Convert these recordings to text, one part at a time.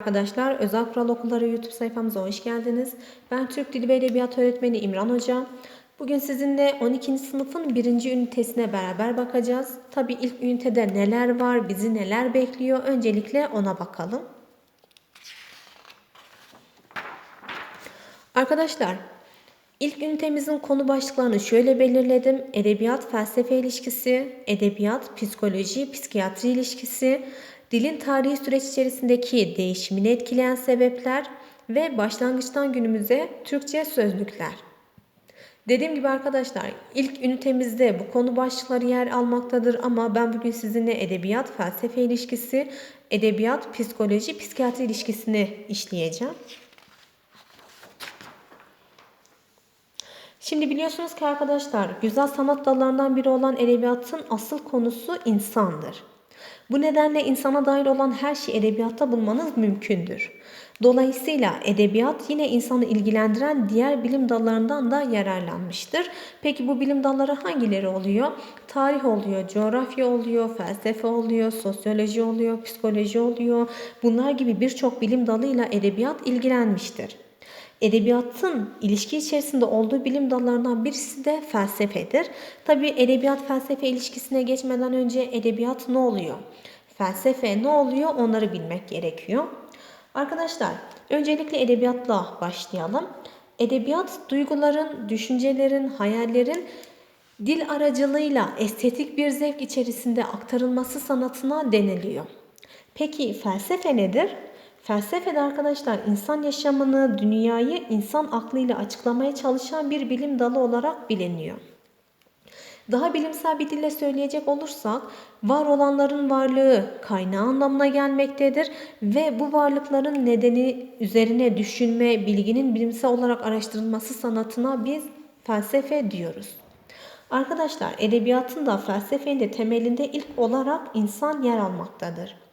Arkadaşlar Özel Kural Okulları YouTube sayfamıza hoş geldiniz. Ben Türk Dili ve Edebiyat Öğretmeni İmran Hoca. Bugün sizinle 12. sınıfın 1. ünitesine beraber bakacağız. Tabi ilk ünitede neler var, bizi neler bekliyor öncelikle ona bakalım. Arkadaşlar ilk ünitemizin konu başlıklarını şöyle belirledim. Edebiyat felsefe ilişkisi, edebiyat psikoloji psikiyatri ilişkisi, dilin tarihi süreç içerisindeki değişimini etkileyen sebepler ve başlangıçtan günümüze Türkçe sözlükler. Dediğim gibi arkadaşlar ilk ünitemizde bu konu başlıkları yer almaktadır ama ben bugün sizinle edebiyat felsefe ilişkisi, edebiyat psikoloji psikiyatri ilişkisini işleyeceğim. Şimdi biliyorsunuz ki arkadaşlar güzel sanat dallarından biri olan edebiyatın asıl konusu insandır. Bu nedenle insana dair olan her şeyi edebiyatta bulmanız mümkündür. Dolayısıyla edebiyat yine insanı ilgilendiren diğer bilim dallarından da yararlanmıştır. Peki bu bilim dalları hangileri oluyor? Tarih oluyor, coğrafya oluyor, felsefe oluyor, sosyoloji oluyor, psikoloji oluyor. Bunlar gibi birçok bilim dalıyla edebiyat ilgilenmiştir. Edebiyatın ilişki içerisinde olduğu bilim dallarından birisi de felsefedir. Tabi edebiyat felsefe ilişkisine geçmeden önce edebiyat ne oluyor? Felsefe ne oluyor? Onları bilmek gerekiyor. Arkadaşlar öncelikle edebiyatla başlayalım. Edebiyat duyguların, düşüncelerin, hayallerin dil aracılığıyla estetik bir zevk içerisinde aktarılması sanatına deniliyor. Peki felsefe nedir? Felsefede arkadaşlar insan yaşamını, dünyayı insan aklıyla açıklamaya çalışan bir bilim dalı olarak biliniyor. Daha bilimsel bir dille söyleyecek olursak var olanların varlığı kaynağı anlamına gelmektedir ve bu varlıkların nedeni üzerine düşünme, bilginin bilimsel olarak araştırılması sanatına biz felsefe diyoruz. Arkadaşlar edebiyatın da felsefenin de temelinde ilk olarak insan yer almaktadır.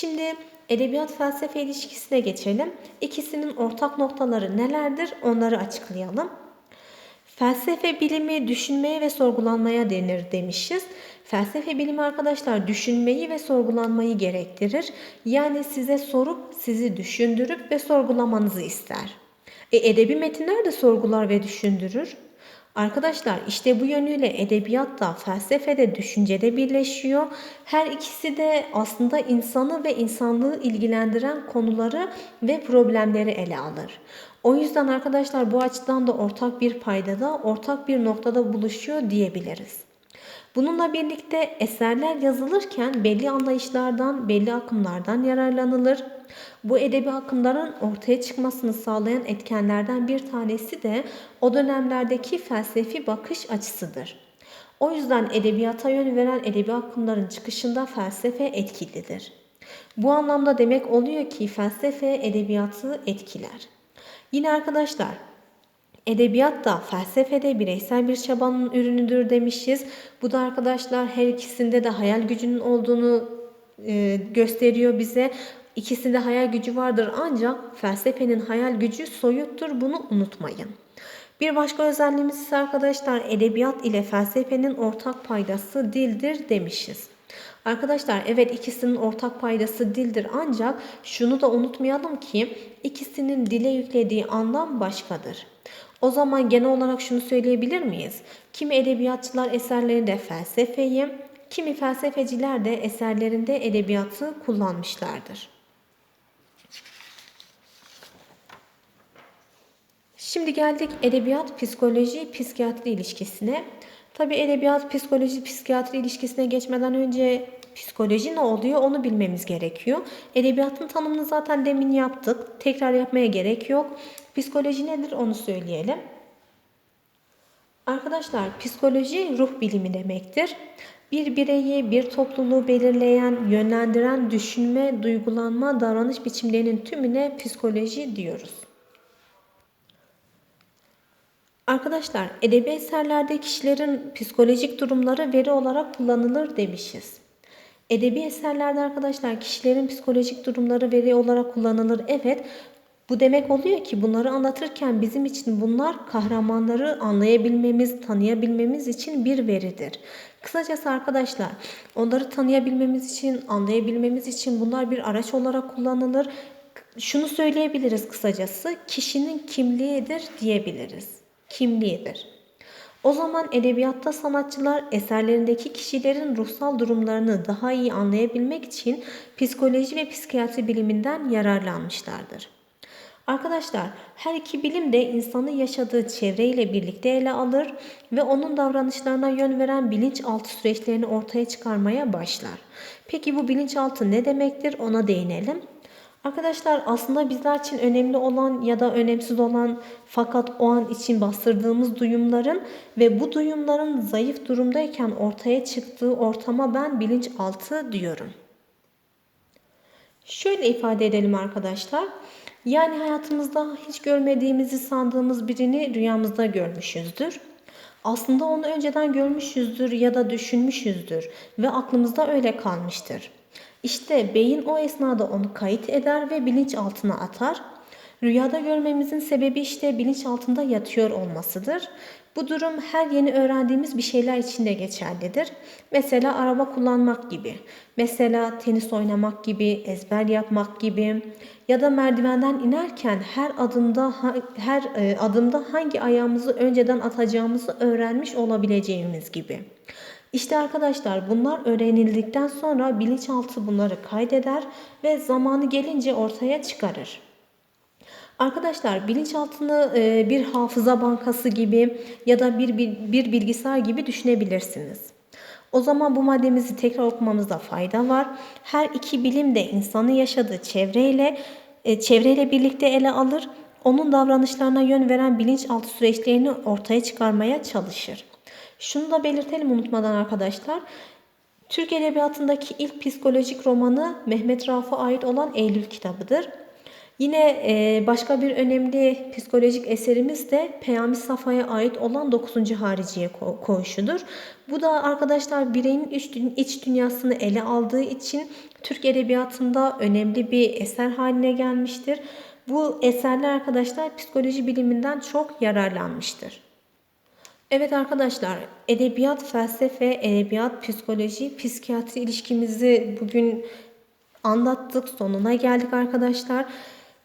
Şimdi edebiyat felsefe ilişkisine geçelim. İkisinin ortak noktaları nelerdir onları açıklayalım. Felsefe bilimi düşünmeye ve sorgulanmaya denir demişiz. Felsefe bilimi arkadaşlar düşünmeyi ve sorgulanmayı gerektirir. Yani size sorup sizi düşündürüp ve sorgulamanızı ister. E, edebi metinler de sorgular ve düşündürür. Arkadaşlar işte bu yönüyle edebiyatta, felsefede, düşüncede birleşiyor. Her ikisi de aslında insanı ve insanlığı ilgilendiren konuları ve problemleri ele alır. O yüzden arkadaşlar bu açıdan da ortak bir paydada, ortak bir noktada buluşuyor diyebiliriz. Bununla birlikte eserler yazılırken belli anlayışlardan, belli akımlardan yararlanılır. Bu edebi akımların ortaya çıkmasını sağlayan etkenlerden bir tanesi de o dönemlerdeki felsefi bakış açısıdır. O yüzden edebiyata yön veren edebi akımların çıkışında felsefe etkilidir. Bu anlamda demek oluyor ki felsefe edebiyatı etkiler. Yine arkadaşlar Edebiyat da felsefede bireysel bir çabanın ürünüdür demişiz. Bu da arkadaşlar her ikisinde de hayal gücünün olduğunu e, gösteriyor bize. İkisinde hayal gücü vardır ancak felsefenin hayal gücü soyuttur bunu unutmayın. Bir başka özelliğimiz ise arkadaşlar edebiyat ile felsefenin ortak paydası dildir demişiz. Arkadaşlar evet ikisinin ortak paydası dildir ancak şunu da unutmayalım ki ikisinin dile yüklediği anlam başkadır. O zaman genel olarak şunu söyleyebilir miyiz? Kimi edebiyatçılar eserlerinde felsefeyi, kimi felsefeciler de eserlerinde edebiyatı kullanmışlardır. Şimdi geldik edebiyat, psikoloji, psikiyatri ilişkisine. Tabi edebiyat, psikoloji, psikiyatri ilişkisine geçmeden önce psikoloji ne oluyor onu bilmemiz gerekiyor. Edebiyatın tanımını zaten demin yaptık. Tekrar yapmaya gerek yok. Psikoloji nedir onu söyleyelim. Arkadaşlar psikoloji ruh bilimi demektir. Bir bireyi, bir topluluğu belirleyen, yönlendiren düşünme, duygulanma, davranış biçimlerinin tümüne psikoloji diyoruz. Arkadaşlar edebi eserlerde kişilerin psikolojik durumları veri olarak kullanılır demişiz. Edebi eserlerde arkadaşlar kişilerin psikolojik durumları veri olarak kullanılır. Evet bu demek oluyor ki bunları anlatırken bizim için bunlar kahramanları anlayabilmemiz, tanıyabilmemiz için bir veridir. Kısacası arkadaşlar onları tanıyabilmemiz için, anlayabilmemiz için bunlar bir araç olarak kullanılır. şunu söyleyebiliriz kısacası, kişinin kimliğidir diyebiliriz. Kimliğidir. O zaman edebiyatta sanatçılar eserlerindeki kişilerin ruhsal durumlarını daha iyi anlayabilmek için psikoloji ve psikiyatri biliminden yararlanmışlardır. Arkadaşlar her iki bilim de insanın yaşadığı çevreyle birlikte ele alır ve onun davranışlarına yön veren bilinçaltı süreçlerini ortaya çıkarmaya başlar. Peki bu bilinçaltı ne demektir ona değinelim. Arkadaşlar aslında bizler için önemli olan ya da önemsiz olan fakat o an için bastırdığımız duyumların ve bu duyumların zayıf durumdayken ortaya çıktığı ortama ben bilinçaltı diyorum. Şöyle ifade edelim arkadaşlar. Yani hayatımızda hiç görmediğimizi sandığımız birini rüyamızda görmüşüzdür. Aslında onu önceden görmüşüzdür ya da düşünmüşüzdür ve aklımızda öyle kalmıştır. İşte beyin o esnada onu kayıt eder ve bilinçaltına atar. Rüyada görmemizin sebebi işte bilinçaltında yatıyor olmasıdır. Bu durum her yeni öğrendiğimiz bir şeyler için de geçerlidir. Mesela araba kullanmak gibi, mesela tenis oynamak gibi, ezber yapmak gibi ya da merdivenden inerken her adımda her e, adımda hangi ayağımızı önceden atacağımızı öğrenmiş olabileceğimiz gibi. İşte arkadaşlar bunlar öğrenildikten sonra bilinçaltı bunları kaydeder ve zamanı gelince ortaya çıkarır. Arkadaşlar bilinçaltını e, bir hafıza bankası gibi ya da bir, bir, bir bilgisayar gibi düşünebilirsiniz. O zaman bu maddemizi tekrar okumamızda fayda var. Her iki bilim de insanın yaşadığı çevreyle e, çevreyle birlikte ele alır. Onun davranışlarına yön veren bilinçaltı süreçlerini ortaya çıkarmaya çalışır. Şunu da belirtelim unutmadan arkadaşlar. Türk Edebiyatı'ndaki ilk psikolojik romanı Mehmet Rauf'a ait olan Eylül kitabıdır. Yine e, başka bir önemli psikolojik eserimiz de Peyami Safa'ya ait olan 9. Hariciye koğuşudur. Bu da arkadaşlar bireyin iç dünyasını ele aldığı için Türk Edebiyatı'nda önemli bir eser haline gelmiştir. Bu eserler arkadaşlar psikoloji biliminden çok yararlanmıştır. Evet arkadaşlar, edebiyat, felsefe, edebiyat, psikoloji, psikiyatri ilişkimizi bugün anlattık. Sonuna geldik arkadaşlar.